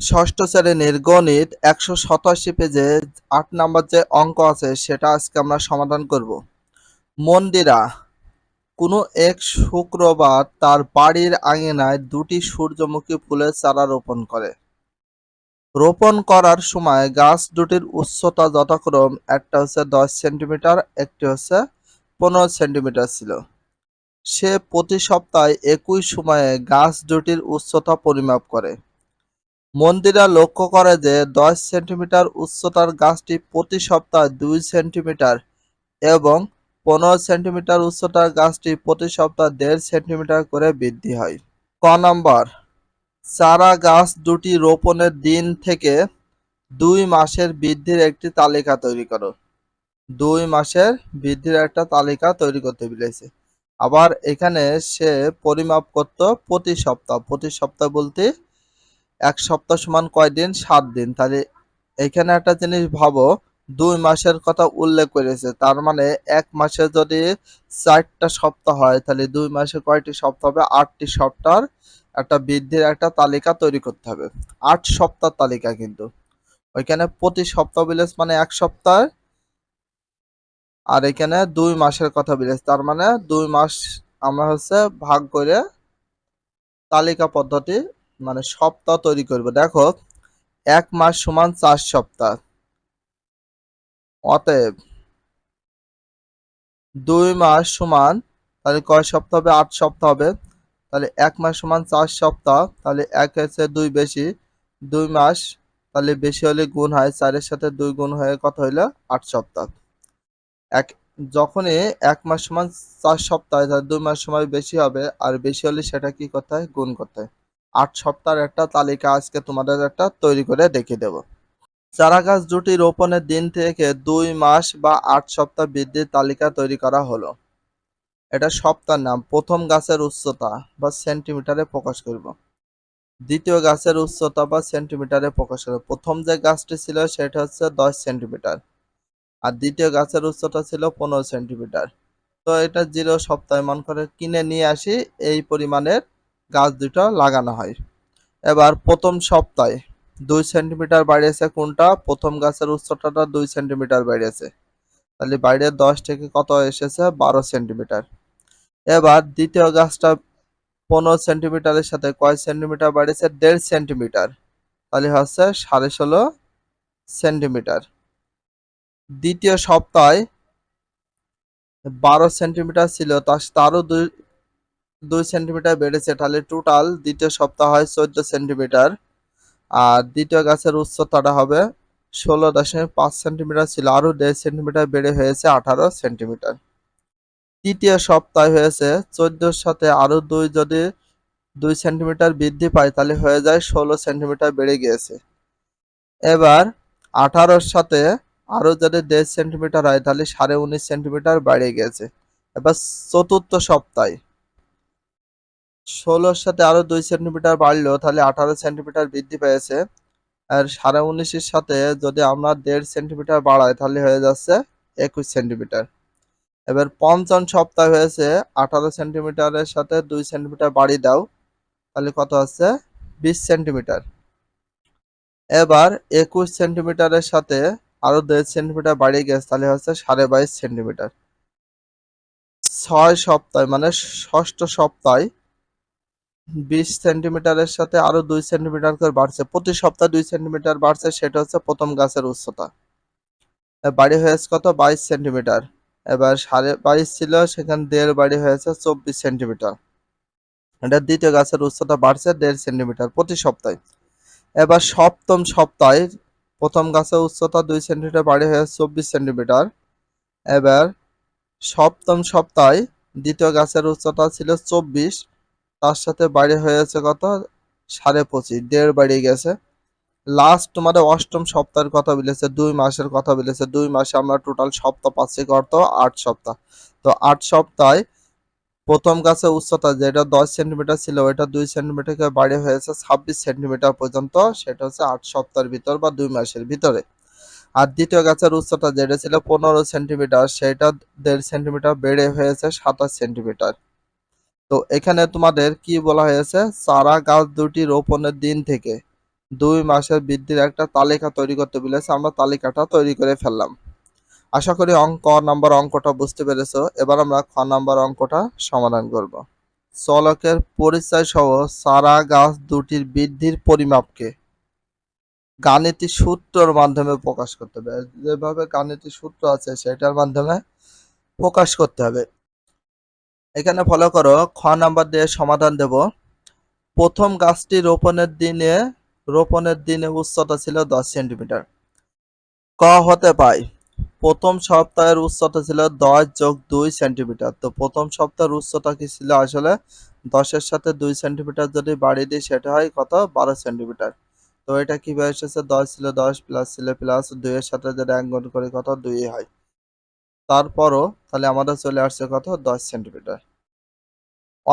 ষষ্ঠ শ্রেণির গণিত একশো সাতাশি পেজে আট নাম্বার যে অঙ্ক আছে, সেটা আজকে আমরা সমাধান করব। মন্দিরা, কোনো এক শুক্রবার তার বাড়ির আঙিনায় দুটি সূর্যমুখী ফুলের চারা রোপণ করে। রোপণ করার সময় গাছ দুটির উচ্চতা যথাক্রম একটা হচ্ছে দশ সেন্টিমিটার, একটি হচ্ছে পনেরো সেন্টিমিটার ছিল। সে প্রতি সপ্তাহে একই সময়ে গাছ দুটির উচ্চতা পরিমাপ করে। মন্দিরা লক্ষ্য করে যে দশ সেন্টিমিটার উচ্চতার গাছটি প্রতি সপ্তাহে দুই সেন্টিমিটার এবং পনেরো সেন্টিমিটার উচ্চতার গাছটি প্রতি সপ্তাহে দেড় সেন্টিমিটার করে বৃদ্ধি হয়। ক নম্বর, চারা গাছ দুটি রোপণের দিন থেকে দুই মাসের বৃদ্ধির একটি তালিকা তৈরি করো। দুই মাসের বৃদ্ধির একটা তালিকা তৈরি করতে বলেছে। আবার এখানে সে পরিমাপ করতো প্রতি সপ্তাহ প্রতি সপ্তাহ বলতে এক সপ্তাহ সমান কয় দিন? সাত দিন। তাহলে এখানে একটা জিনিস ভাবো, দুই মাসের কথা উল্লেখ করেছে। তার মানে এক মাসে যদি চারটা সপ্তাহ হয়, তাহলে দুই মাসে কয়টি সপ্তাহ হবে? আটটি সপ্তাহ একটা বৃদ্ধির একটা তালিকা তৈরি করতে হবে। আট সপ্তাহ তালিকা কিন্তু। ওইখানে প্রতি সপ্তাহ বিলেজ মানে এক সপ্তাহ, আর এখানে দুই মাসের কথা বিলেজ তার মানে দুই মাস আমরা হচ্ছে ভাগ করে তালিকা পদ্ধতি মানে সপ্তাহ তৈরি করবে। দেখো, এক মাস সমান চার সপ্তাহ। অতএব দুই মাস সমান, তাহলে কয় সপ্তাহ হবে? আট সপ্তাহ হবে। তাহলে এক মাস সমান চার সপ্তাহ, তাহলে এক হচ্ছে দুই বেশি। দুই মাস, তাহলে বেশি হলে গুণ হয়, চারের সাথে দুই গুণ হয়ে কত হইল? আট সপ্তাহ। এক, যখনই এক মাস সমান চার সপ্তাহ তাহলে দুই মাস সময় বেশি হবে। আর বেশি হলে সেটা কি করতে হয়? গুণ করতে হয়। আট সপ্তাহের একটা তালিকা আজকে তোমাদের একটা তৈরি করে দেখিয়ে দেব। চারা গাছ দুটি রোপণের দিন থেকে দুই মাস বা আট সপ্তাহ বৃদ্ধির তালিকা তৈরি করা হলো। এটা সপ্তাহ নাম, প্রথম গাছের উচ্চতা বা সেন্টিমিটারে প্রকাশ করব। দ্বিতীয় গাছের উচ্চতা বা সেন্টিমিটারে প্রকাশ করব। প্রথম যে গাছটি ছিল সেটা হচ্ছে দশ সেন্টিমিটার আর দ্বিতীয় গাছের উচ্চতা ছিল পনেরো সেন্টিমিটার। তো এটা জিরো সপ্তাহে মন করে কিনে নিয়ে আসি, এই পরিমাণের গাছ দুটো লাগানো হয়। এবার প্রথম সপ্তাহে দুই সেন্টিমিটার বাড়িয়েছে কোনটা? প্রথম গাছের উচ্চতাটা দুই সেন্টিমিটার বাড়িয়েছে। তাহলে বাইরে দশ থেকে কত এসেছে? বারো সেন্টিমিটার। এবার দ্বিতীয় গাছটা পনেরো সেন্টিমিটারের সাথে কয় সেন্টিমিটার বাড়িয়েছে? দেড় সেন্টিমিটার। তাহলে হচ্ছে সাড়ে ষোলো সেন্টিমিটার। দ্বিতীয় সপ্তাহে বারো সেন্টিমিটার ছিল, তার তারও দুই দুই সেন্টিমিটার বেড়েছে তাহলে টোটাল দ্বিতীয় সপ্তাহ হয় চোদ্দ সেন্টিমিটার। আর দ্বিতীয় গাছের উচ্চতাটা হবে ষোলো দশমিক পাঁচ সেন্টিমিটার ছিল, আরও দেড় সেন্টিমিটার বেড়ে হয়েছে আঠারো সেন্টিমিটার। তৃতীয় সপ্তাহে হয়েছে, চোদ্দোর সাথে আরও দুই যদি দুই সেন্টিমিটার বৃদ্ধি পায়, তাহলে হয়ে যায় ষোলো সেন্টিমিটার বেড়ে গিয়েছে। এবার আঠারোর সাথে আরও যদি দেড় সেন্টিমিটার হয়, তাহলে সাড়ে উনিশ সেন্টিমিটার বেড়ে গিয়েছে। এবার চতুর্থ সপ্তাহে ষোলোর সাথে আরও দুই সেন্টিমিটার বাড়লো, তাহলে আঠারো সেন্টিমিটার বৃদ্ধি পেয়েছে। আর সাড়ে উনিশের সাথে যদি আমরা দেড় সেন্টিমিটার বাড়াই, তাহলে হয়ে যাচ্ছে একুশ সেন্টিমিটার। এবার পঞ্চম সপ্তাহ হয়েছে, আঠারো সেন্টিমিটারের সাথে দুই সেন্টিমিটার বাড়ি দাও, তাহলে কত হচ্ছে বিশ সেন্টিমিটার। এবার একুশ সেন্টিমিটারের সাথে আরও দেড় সেন্টিমিটার বাড়িয়ে গেছে, তাহলে হচ্ছে সাড়ে বাইশ সেন্টিমিটার। ছয় সপ্তাহ মানে ষষ্ঠ সপ্তাহে বিশ সেন্টিমিটারের সাথে আরও দুই সেন্টিমিটার করে বাড়ছে। প্রতি সপ্তাহে দুই সেন্টিমিটার বাড়ছে, সেটা হচ্ছে প্রথম গাছের উচ্চতা। বাড়ি হয়েছে কত? বাইশ সেন্টিমিটার। এবার সাড়ে বাইশ ছিল, সেখানে দেড় বাড়ি হয়েছে চব্বিশ সেন্টিমিটার। এটা দ্বিতীয় গাছের উচ্চতা বাড়ছে দেড় সেন্টিমিটার প্রতি সপ্তাহে। এবার সপ্তম সপ্তাহে প্রথম গাছের উচ্চতা দুই সেন্টিমিটার, বাড়ি হয়েছে চব্বিশ সেন্টিমিটার। এবার সপ্তম সপ্তাহে দ্বিতীয় গাছের উচ্চতা ছিল চব্বিশ তার সাথে বাড়ি হয়েছে কত? সাড়ে পঁচিশ, দেড় বাড়িয়ে গেছে। লাস্ট তোমাদের অষ্টম সপ্তাহের কথা বলেছে, দুই মাসের কথা বলেছে। দুই মাসে আমরা টোটাল সপ্তাহ পাচ্ছি কত আট সপ্তাহ। তো আট সপ্তাহে প্রথম গাছে উচ্চতা যেটা দশ সেন্টিমিটার ছিল, ওইটা দুই সেন্টিমিটারকে বাড়ি হয়েছে ছাব্বিশ সেন্টিমিটার পর্যন্ত, সেটা হচ্ছে আট সপ্তাহের ভিতর বা দুই মাসের ভিতরে। আর দ্বিতীয় গাছের উচ্চতা যেটা ছিল পনেরো সেন্টিমিটার সেটা দেড় সেন্টিমিটার বেড়ে হয়েছে সাতাশ সেন্টিমিটার তো এখানে তোমাদের কি বলা হয়েছে? চারা গাছ দুটি রোপণের দিন থেকে দুই মাসের বৃদ্ধির একটা তালিকা তৈরি করতে বলেছে। আমরা তালিকাটা তৈরি করে ফেললাম। আশা করি অঙ্ক, নাম্বার, অঙ্কটা বুঝতে পেরেছ। এবার আমরা খ নাম্বার অঙ্কটা সমাধান করব। চলকের পরিচয় সহ সারা গাছ দুটির বৃদ্ধির পরিমাপকে গাণিতিক সূত্রর মাধ্যমে প্রকাশ করতে হবে। যেভাবে গাণিতিক সূত্র আছে, সেটার মাধ্যমে প্রকাশ করতে হবে। এখানে ফলো করো, খ নাম্বার দিয়ে সমাধান দেব। প্রথম গাছটি রোপণের দিনে রোপণের দিনে উচ্চতা ছিল দশ সেন্টিমিটার ক হতে পাই, প্রথম সপ্তাহের উচ্চতা ছিল দশ যোগ দুই সেন্টিমিটার তো প্রথম সপ্তাহের উচ্চতা কি ছিল আসলে? দশের সাথে দুই সেন্টিমিটার যদি বাড়িয়ে দিই, সেটা হয় কত? বারো সেন্টিমিটার তো এটা কীভাবে এসেছে? দশ ছিল দশ প্লাস ছিল প্লাস দুইয়ের সাথে যদি গুণ করি কত? দুই হয়। তারপরও তাহলে আমাদের চলে আসছে কত? দশ সেন্টিমিটার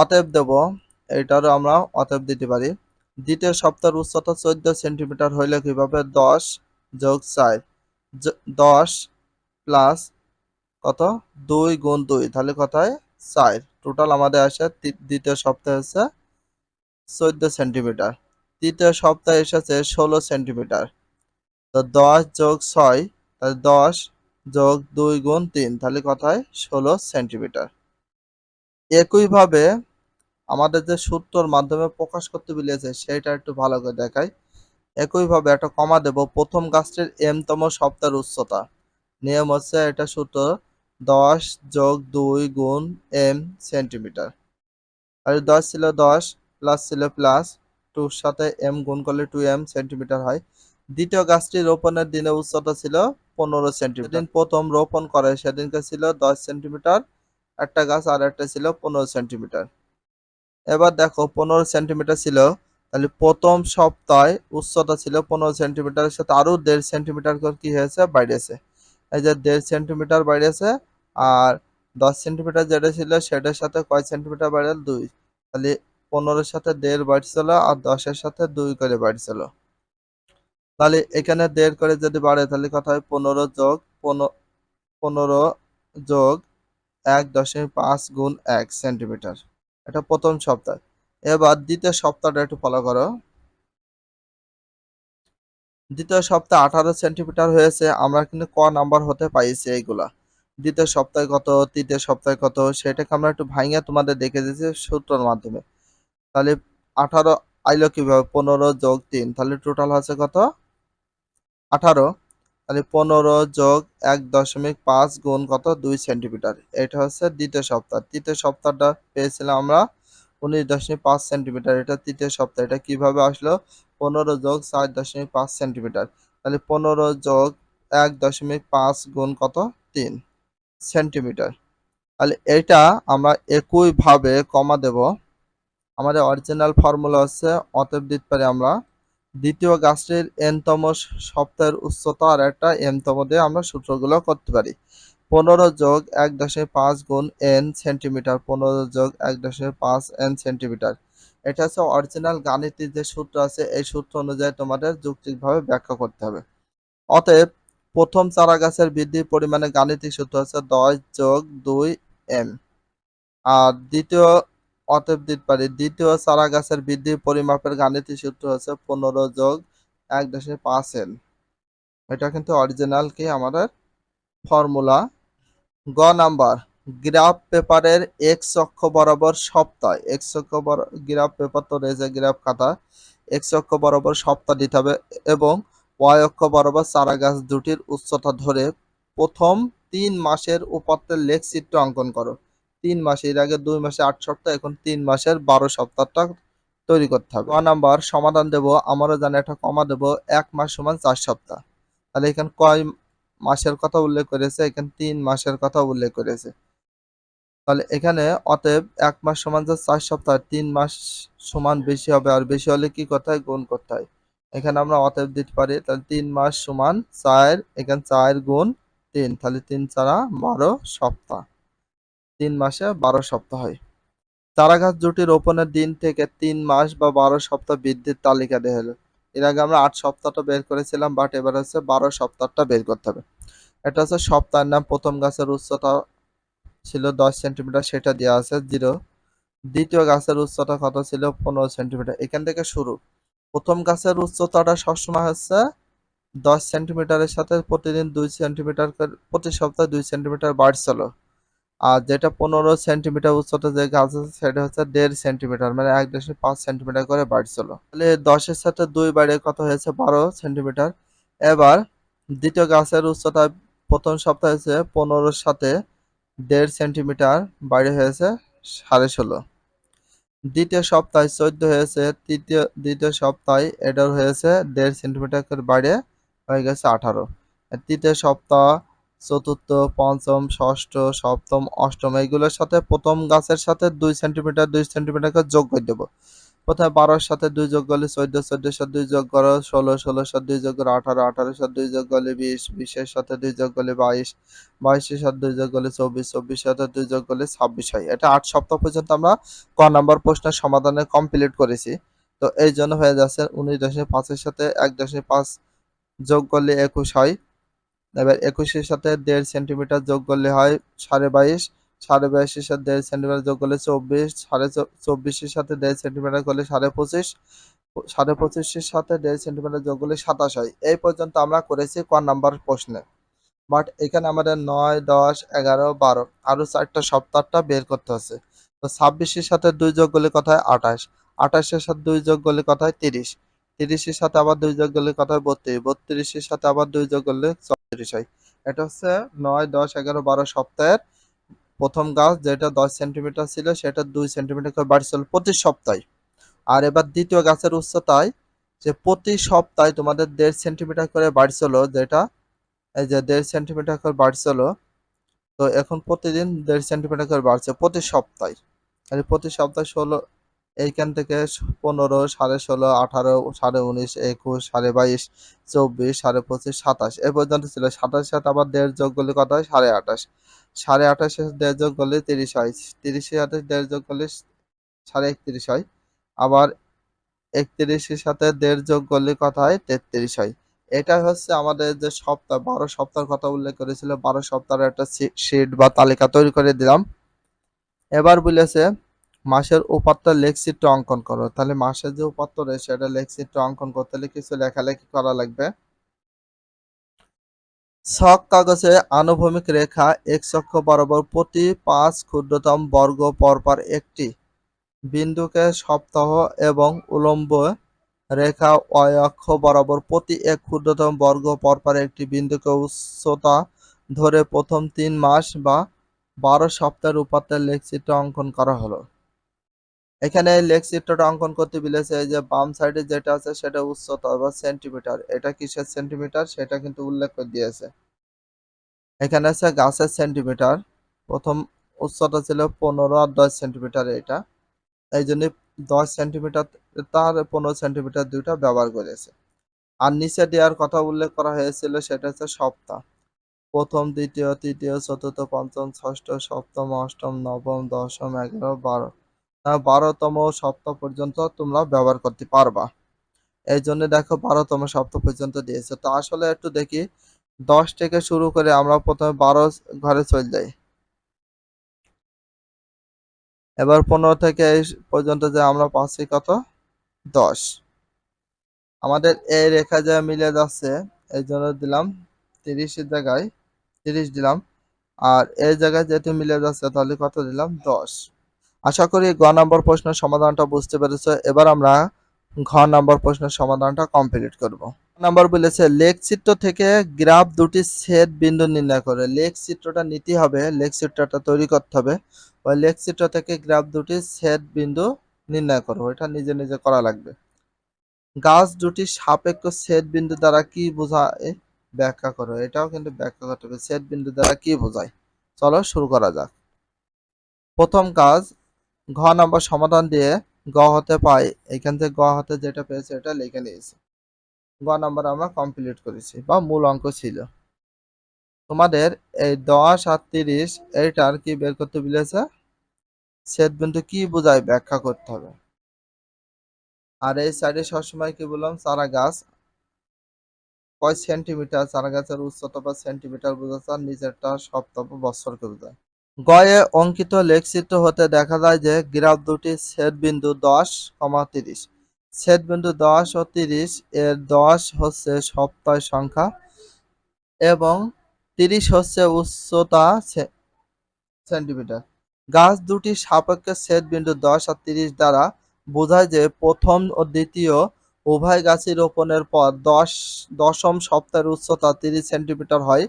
অতএব দেব এটারও আমরা অতএব দিতে পারি। দ্বিতীয় সপ্তাহের উচ্চতা চোদ্দ সেন্টিমিটার হইলে কীভাবে? দশ যোগ চার দশ প্লাস কত? দুই গুণ দুই, তাহলে কথায়? চার। টোটাল আমাদের আসে দ্বিতীয় সপ্তাহে হচ্ছে চোদ্দ সেন্টিমিটার। তৃতীয় সপ্তাহে এসেছে ষোলো সেন্টিমিটার। তো দশ যোগ ছয়, তাহলে দশ যোগ দুই গুণ তিন, তাহলে কথায়? ষোলো সেন্টিমিটার। একইভাবে আমাদের যে সূত্রর মাধ্যমে প্রকাশ করতে বলেছে সেটা একটু ভালো করে দেখাই। একইভাবে একটা কমা দেব, প্রথম গাছটির এমতম সপ্তাহের উচ্চতা। নিয়ম হচ্ছে এটা সূত্র দশ যোগ দুই গুণ এম সেন্টিমিটার। আর দশ ছিল দশ, প্লাস ছিল প্লাস, টুর সাথে এম গুণ করলে টু এম সেন্টিমিটার হয়। দ্বিতীয় গাছটি রোপণের দিনে উচ্চতা ছিল পনেরো সেন্টিমিটার। প্রথম রোপণ করে, সেদিনকে ছিল দশ সেন্টিমিটার একটা গাছ আর একটা ছিল পনেরো সেন্টিমিটার। এবার দেখো, পনেরো সেন্টিমিটার ছিল, তাহলে প্রথম সপ্তাহে উচ্চতা ছিল পনেরো সেন্টিমিটারের সাথে আরও দেড় সেন্টিমিটার করে কি হয়েছে? বাইরেছে এই যে দেড় সেন্টিমিটার বাইরেছে আর দশ সেন্টিমিটার যেটা ছিল সেটার সাথে কয় সেন্টিমিটার বাড়ল দুই। তাহলে পনেরোর সাথে দেড় বাড়ছিল আর দশের সাথে দুই করে বাড়ছিল তাহলে এখানে দেড় করে যদি বাড়ে, তাহলে কথা হয়? পনেরো যোগ পনেরো যোগ এক দশমিক পাঁচ গুণ এক সেন্টিমিটার। এটা প্রথম সপ্তাহ। এবার দ্বিতীয় সপ্তাহটা একটু ফলো করো। দ্বিতীয় সপ্তাহে আঠারো সেন্টিমিটার হয়েছে, আমরা কিন্তু ক নাম্বার হতে পাইছি এইগুলা। দ্বিতীয় সপ্তাহে কত, তৃতীয় সপ্তাহে কত, সেটাকে আমরা একটু ভাঙিয়ে তোমাদের দেখে দিয়েছি সূত্রের মাধ্যমে। তাহলে আঠারো আইলো কীভাবে? পনেরো যোগ তিন, তাহলে টোটাল হচ্ছে কত? আঠারো। তাহলে পনেরো যোগ এক দশমিক পাঁচ গুণ কত? দুই সেন্টিমিটার। এটা হচ্ছে দ্বিতীয় সপ্তাহ। তৃতীয় সপ্তাহটা পেয়েছিলাম আমরা উনিশ দশমিক পাঁচ সেন্টিমিটার। এটা তৃতীয় সপ্তাহ। এটা কীভাবে আসলো? পনেরো যোগ চার দশমিক পাঁচ সেন্টিমিটার। তাহলে পনেরো যোগ এক দশমিক পাঁচ গুণ কত? তিন সেন্টিমিটার। তাহলে এটা আমরা একইভাবে কমা দেব। আমাদের অরিজিনাল ফর্মুলা হচ্ছে অতএব দিতে পারি আমরা দ্বিতীয় গাছটির এনতম সপ্তাহের উচ্চতা আর একটা এনতম দিয়ে আমরা সূত্রগুলো করতে পারি। পনেরো যোগ এক দশমিক পাঁচ গুণ এন সেন্টিমিটার, পনেরো যোগ এক দশমিক পাঁচ এন সেন্টিমিটার। এটা হচ্ছে অরিজিনাল গাণিতিক যে সূত্র আছে, এই সূত্র অনুযায়ী তোমাদের যৌক্তিকভাবে ব্যাখ্যা করতে হবে। অতএব, প্রথম চারা গাছের বৃদ্ধির পরিমাণে গাণিতিক সূত্র হচ্ছে দশ যোগ দুই এম আর দ্বিতীয় অতএব দিতে পারি। দ্বিতীয় চারা গাছের বৃদ্ধির পরিমাপের গাণিতিক সূত্র হচ্ছে পনেরো যোগ এক দশমিক পাঁচ এন। এটা কিন্তু অরিজিনাল কি? আমাদের ফর্মুলা গ নাম্বার গ্রাফ পেপারের এক্স অক্ষ বরাবর সপ্তাহ। এক্স অক্ষ গ্রাফ পেপার তো রয়েছে গ্রাফ খাতা। এক্স অক্ষ বরাবর সপ্তাহ দিতে হবে এবং ওয়াই অক্ষ বরাবর চারা গাছ দুটির উচ্চতা ধরে প্রথম তিন মাসের উপাত্তের লেখ চিত্র অঙ্কন করো। তিন মাসে, এর আগে দুই মাসে আট সপ্তাহ, এখন তিন মাসের বারো সপ্তাহটা তৈরি করতে হবে। ক নাম্বার, সমাধান দেব, আমারও জানি একটা কমা দেব, এক মাস সমান চার সপ্তাহ। তাহলে এখানে কয় মাসের কথা উল্লেখ করেছে? এখানে তিন মাসের কথা উল্লেখ করেছে। তাহলে এখানে অতএব এক মাস সমান যে চার সপ্তাহ, তিন মাস সমান বেশি হবে, আর বেশি হলে কি করতে হয়? গুণ করতে হয়। এখানে আমরা অতএব দিতে পারি, তাহলে তিন মাস সমান চার, এখানে চার গুণ তিন, তাহলে তিন চারা বারো সপ্তাহ। তিন মাসে বারো সপ্তাহ হয়। চারা গাছ জুটি রোপণের দিন থেকে তিন মাস বা বারো সপ্তাহ বৃদ্ধির তালিকা দেওয়া হলো। এর আগে আমরা আট সপ্তাহটা বের করেছিলাম, বাট এবার হচ্ছে বারো সপ্তাহটা বের করতে হবে। এটা হচ্ছে সপ্তাহের নাম, প্রথম গাছের উচ্চতা ছিল দশ সেন্টিমিটার, সেটা দেওয়া আছে জিরো। দ্বিতীয় গাছের উচ্চতা কত ছিল? পনেরো সেন্টিমিটার। এখান থেকে শুরু। প্রথম গাছের উচ্চতাটা সবসময় হচ্ছে দশ সেন্টিমিটারের সাথে প্রতিদিন দুই সেন্টিমিটার প্রতি সপ্তাহে দুই সেন্টিমিটার বাড়ছিল। আর যেটা পনেরো সেন্টিমিটার উচ্চতা যে গাছ আছে, সেটা হচ্ছে দেড় সেন্টিমিটার মানে এক দশমিক পাঁচ সেন্টিমিটার করে বাড়ছিল তাহলে দশের সাথে দুই বাড়ে কত হয়েছে? বারো সেন্টিমিটার। এবার দ্বিতীয় গাছের উচ্চতা প্রথম সপ্তাহে হচ্ছে পনেরোর সাথে দেড় সেন্টিমিটার বাইরে হয়েছে সাড়ে ষোলো। দ্বিতীয় সপ্তাহে চোদ্দ হয়েছে, তৃতীয়, দ্বিতীয় সপ্তাহে এটার হয়েছে, দেড় সেন্টিমিটার করে বাইরে হয়ে গেছে আঠারো। তৃতীয় সপ্তাহ চতুর্থ, পঞ্চম, ষষ্ঠ, সপ্তম, অষ্টম, এইগুলোর সাথে প্রথম গাছের সাথে দুই সেন্টিমিটার দুই সেন্টিমিটারকে যোগ করে দেবো। প্রথমে বারোর সাথে দুই যোগ করলে চোদ্দ চোদ্দোর সাথে দুই যোগ করো, ষোলো ষোলোর সাথে দুই যোগ করো, আঠারো আঠারোর সাথে দুই যোগ করলে বিশ, বিশের সাথে দুই যোগ করলে বাইশ, বাইশের সাথে দুই যোগ করলে চব্বিশ, চব্বিশের সাথে দুই যোগ করলে ছাব্বিশ হয়। এটা আট সপ্তাহ পর্যন্ত আমরা ক নাম্বার প্রশ্নের সমাধানে কমপ্লিট করেছি। তো এই জন্য হয়ে যাচ্ছে উনিশ দশমিক পাঁচের সাথে এক দশমিক পাঁচ যোগ করলে একুশ হয়। এবার একুশের সাথে দেড় সেন্টিমিটার যোগ করলে হয় সাড়ে বাইশ, সাড়ে বাইশের সাথে দেড় সেন্টিমিটার যোগ করলে চব্বিশ, সাড়ে চব্বিশের সাথে দেড় সেন্টিমিটার করলে সাড়ে পঁচিশ সাড়ে পঁচিশের সাথে দেড় সেন্টিমিটার যোগ করলে সাতাশ হয়। এই পর্যন্ত আমরা করেছি ক নাম্বার প্রশ্নে। বাট এখানে আমাদের নয়, দশ, এগারো, বারো আরও চারটা সপ্তাহটা বের করতে হচ্ছে। তো ছাব্বিশের সাথে দুই যোগ করলে কথায় আঠাশ। আঠাশের সাথে দুই যোগ করলে কথায় তিরিশ। তিরিশের সাথে আবার দুই যোগ করলে কথায় বত্রিশ। বত্রিশের সাথে আবার দুই যোগ করলে চৌত্রিশ হয়। এটা হচ্ছে নয়, দশ, এগারো, বারো সপ্তাহের প্রথম গাছ যেটা দশ সেন্টিমিটার ছিল, সেটা দুই সেন্টিমিটার করে বাড়ছিল প্রতি সপ্তাহে। আর এবার দ্বিতীয় গাছের উচ্চতায় যে প্রতি সপ্তাহে তোমাদের দেড় সেন্টিমিটার করে বাড়ছিল যেটা এই যে দেড় সেন্টিমিটার করে বাড়ছিল তো এখন প্রতিদিন দেড় সেন্টিমিটার করে বাড়ছে প্রতি সপ্তাহে। তাহলে প্রতি সপ্তাহে ষোলো এইখান থেকে পনেরো, সাড়ে ষোলো, আঠারো, সাড়ে উনিশ, একুশ, সাড়ে বাইশ, চব্বিশ, সাড়ে পঁচিশ, সাতাশ। এ পর্যন্ত ছিল সাতাশের সাথে আবার দেড় যোগ করলে কত হয়? সাড়ে আঠাশ। সাড়ে আঠাশের দেড় যোগ করলে তিরিশ হয়। তিরিশের সাথে দেড় যোগ করলে সাড়ে একত্রিশ হয়। আবার একত্রিশের সাথে দেড় যোগ করলে কত হয়? তেত্রিশ হয়। এটা হচ্ছে আমাদের যে সপ্তাহ, বারো সপ্তাহের কথা উল্লেখ করেছিল। বারো সপ্তাহের একটা শিট বা তালিকা তৈরি করে দিলাম। এবার বলেছে মাসের উপাত্ত লেখচিত্র অঙ্কন করো। তাহলে মাসের যে উপাত্ত রয়েছে, সেটা লেখচিত্র অঙ্কন করতে হলে কিছু লেখালেখি করা লাগবে। ছক কাগজে আনুভূমিক রেখা এক অক্ষ বরাবর প্রতি পাঁচ ক্ষুদ্রতম বর্গ পরপর একটি। বিন্দুকে সপ্তাহ এবং উলম্ব রেখা ওয়াই অক্ষ বরাবর প্রতি এক ক্ষুদ্রতম বর্গ পরপর একটি। বিন্দুকে উচ্চতা ধরে প্রথম তিন মাস বা বারো সপ্তাহের উপাত্তের লেখচিত্র অঙ্কন করা হলো। এখানে এই লেখচিত্রটা অঙ্কন করতে বলেছে যে বাম সাইডে যেটা আছে সেটা উচ্চতা বা সেন্টিমিটার। এটা কিসের সেন্টিমিটার? সেটা কিন্তু উল্লেখ করে দিয়েছে। এখানে আছে গাছের সেন্টিমিটার। প্রথম উচ্চতা ছিল পনেরো আর দশ সেন্টিমিটার এটা। এই জন্য দশ সেন্টিমিটার, তার পনেরো সেন্টিমিটার দুইটা ব্যবহার করেছে। আর নিচে দেওয়ার কথা উল্লেখ করা হয়েছিল সেটা হচ্ছে সপ্তাহ। প্রথম, দ্বিতীয়, তৃতীয়, চতুর্থ, পঞ্চম, ষষ্ঠ, সপ্তম, অষ্টম, নবম, দশম, এগারো, বারো। বারোতম সপ্তাহ পর্যন্ত তোমরা ব্যবহার করতে পারবা। এই জন্য দেখো বারোতম সপ্তাহ পর্যন্ত দিয়েছে। তো আসলে একটু দেখি, দশ থেকে শুরু করে আমরা প্রথমে বারো ঘরে চলে যাই। এবার পনেরো থেকে এই পর্যন্ত যে আমরা পাচ্ছি কত? দশ। আমাদের এই রেখা যা মিলে যাচ্ছে, এই জন্য দিলাম তিরিশের জায়গায়, তিরিশ দিলাম। আর এই জায়গায় যেহেতু মিলে যাচ্ছে, তাহলে কত দিলাম? দশ। আশা করি গ নম্বর প্রশ্নের সমাধানটা বুঝতে পেরেছ। এবার আমরা ঘ নম্বর প্রশ্নের সমাধানটা কমপ্লিট করব। নাম্বার বলেছে, লেখ চিত্র থেকে গ্রাফ দুটি ছেদ বিন্দু নির্ণয় করে। লেখ চিত্রটা নিতে হবে, লেখ চিত্রটা তৈরি করতে হবে। ওই লেখ চিত্র থেকে গ্রাফ দুটি ছেদ বিন্দু নির্ণয় করো এটা নিজে নিজে করা লাগবে। গাছ দুটি সাপেক্ষ ছেদ বিন্দু দ্বারা কি বোঝায়? ব্যাখ্যা করো। এটাও কিন্তু ব্যাখ্যা করতে হবে। ছেদ বিন্দু দ্বারা কি বোঝায়? চলো শুরু করা যাক। প্রথম কাজ ঘ নাম্বার সমাধান দিয়ে গ হতে পাই। এখান থেকে গ হতে যেটা পেয়েছে এটা লিখে নিয়েছি। গ নাম্বার আমরা কমপ্লিট করেছি বা মূল অঙ্ক ছিল। তোমাদের এই দশ আর তিরিশ এইটার কি বের করতে বলেছে? ছেদ বিন্দু কি বোঝায়? ব্যাখ্যা করতে হবে। আর এই সাইডে সবসময় কি বললাম? চারা গাছ কয় সেন্টিমিটার চারা গাছের উচ্চতা বা সেন্টিমিটার বোঝাচ্ছে আর নিচেরটা সপ্তাহ বছরকে বোঝায়। গয়ে অঙ্কিত লেখচিত্র হতে দেখা যায় যে গ্রাফ দুটি ছেদ বিন্দু দশ কমা তিরিশ। ছেদ বিন্দু দশ ও তিরিশ এর দশ হচ্ছে সপ্তাহ সংখ্যা এবং তিরিশ হচ্ছে উচ্চতা সেন্টিমিটার। গাছ দুটি সাপেক্ষে ছেদ বিন্দু দশ আর তিরিশ দ্বারা বোঝায় যে প্রথম ও দ্বিতীয় উভয় গাছই রোপণের পর দশ দশম সপ্তাহের উচ্চতা তিরিশ সেন্টিমিটার হয়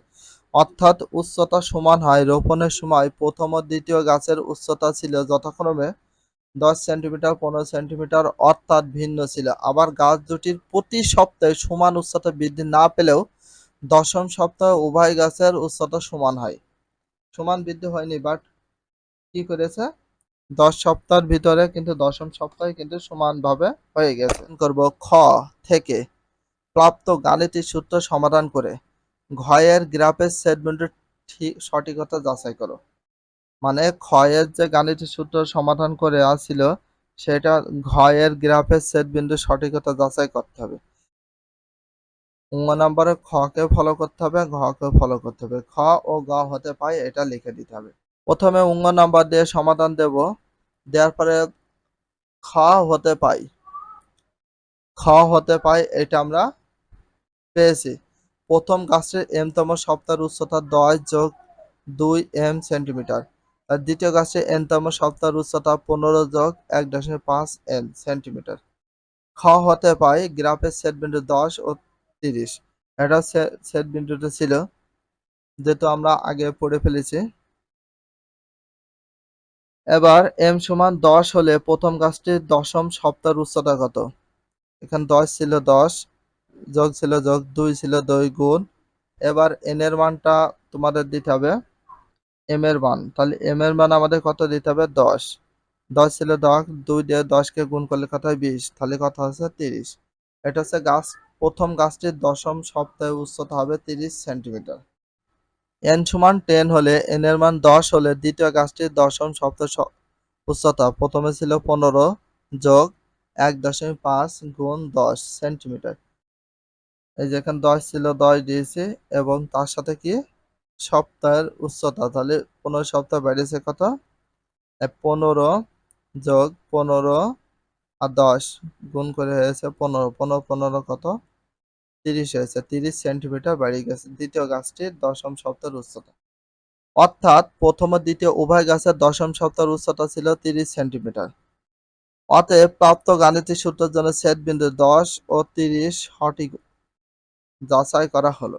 অর্থাৎ উচ্চতা সমান হয়। রোপণের সময় প্রথম ও দ্বিতীয় গাছের উচ্চতা ছিল যথাক্রমে দশ সেন্টিমিটার, পনেরো সেন্টিমিটার অর্থাৎ ভিন্ন ছিল। আবার গাছ দুটির প্রতি সপ্তাহে সমান উচ্চতা বৃদ্ধি না পেলেও দশম সপ্তাহে উভয় গাছের উচ্চতা সমান হয়। সমান বৃদ্ধি হয়নি বাট কি করেছে? দশ সপ্তাহের ভিতরে কিন্তু দশম সপ্তাহে কিন্তু সমানভাবে হয়ে গেছে। করব খ থেকে প্রাপ্ত গাণিতিক সূত্র সমাধান করে। ঘয়ের গ্রাফের সেটমেন্টের ঠিক সঠিকতা যাচাই করো। মানে ক্ষয়ের যে গাণিতিক সূত্র সমাধান করে আসছিল, সেটা ঘয়ের গ্রাফের সেট বিন্দু সঠিকতা যাচাই করতে হবে। অঙ্গ নম্বরে খ কে ফলো করতে হবে ঘ কে ফলো করতে হবে। খ ও গ হতে পাই এটা লিখে দিতে হবে। প্রথমে অঙ্গ নাম্বার দিয়ে সমাধান দেব। দেওয়ার পরে খ হতে পাই খ হতে পাই এটা আমরা পেয়েছি। প্রথম গাছের এম তম সপ্তাহের উচ্চতা দশ যোগ দুই এম সেন্টিমিটার। আর দ্বিতীয় গাছে এন তম সপ্তাহের উচ্চতা পনেরো যোগ এক দশমিক পাঁচ এম সেন্টিমিটার। খ হতে পাই গ্রাফের সেট বিন্দু দশ ও তিরিশ। এটা সেট বিন্দুটা ছিল, যেহেতু আমরা আগে পড়ে ফেলেছি। এবার এম সমান দশ হলে প্রথম গাছটির দশম সপ্তাহের উচ্চতা কত? এখানে দশ ছিল দশ যোগ ছিল যোগ দুই ছিল, দুই গুণ। এবার এন এর মানটা তোমাদের দিতে হবে। এম এর মান, তাহলে এম এর মান আমাদের কত দিতে হবে? দশ। দশ ছিল দশ, দুই দিয়ে দশকে গুণ করলে কত হয়? বিশ। তাহলে কত হচ্ছে? তিরিশ। এটা হচ্ছে গাছ, প্রথম গাছটির দশম সপ্তাহে উচ্চতা হবে তিরিশ সেন্টিমিটার। এন সমান টেন হলে এন এর মান দশ হলে দ্বিতীয় গাছটির দশম সপ্তাহ উচ্চতা প্রথমে ছিল পনেরো যোগ এক দশমিক পাঁচ গুণ দশ সেন্টিমিটার। এই যে এখানে দশ ছিল, দশ দিয়েছি এবং তার সাথে কি সপ্তাহের উচ্চতা? তাহলে পনেরো সপ্তাহ বেড়েছে কত? পনেরো যোগ পনেরো আর দশ গুণ করে হয়েছে পনেরো। পনেরো পনেরো কত? তিরিশ হয়েছে। তিরিশ সেন্টিমিটার বেড়ে গেছে। দ্বিতীয় গাছটির দশম সপ্তাহের উচ্চতা। অর্থাৎ প্রথম ও দ্বিতীয় উভয় গাছের দশম সপ্তাহের উচ্চতা ছিল তিরিশ সেন্টিমিটার। অতএব প্রাপ্ত গাণিতিক সূত্রের জন্য সেট বিন্দু দশ ও তিরিশ সঠিক যাচাই করা হলো।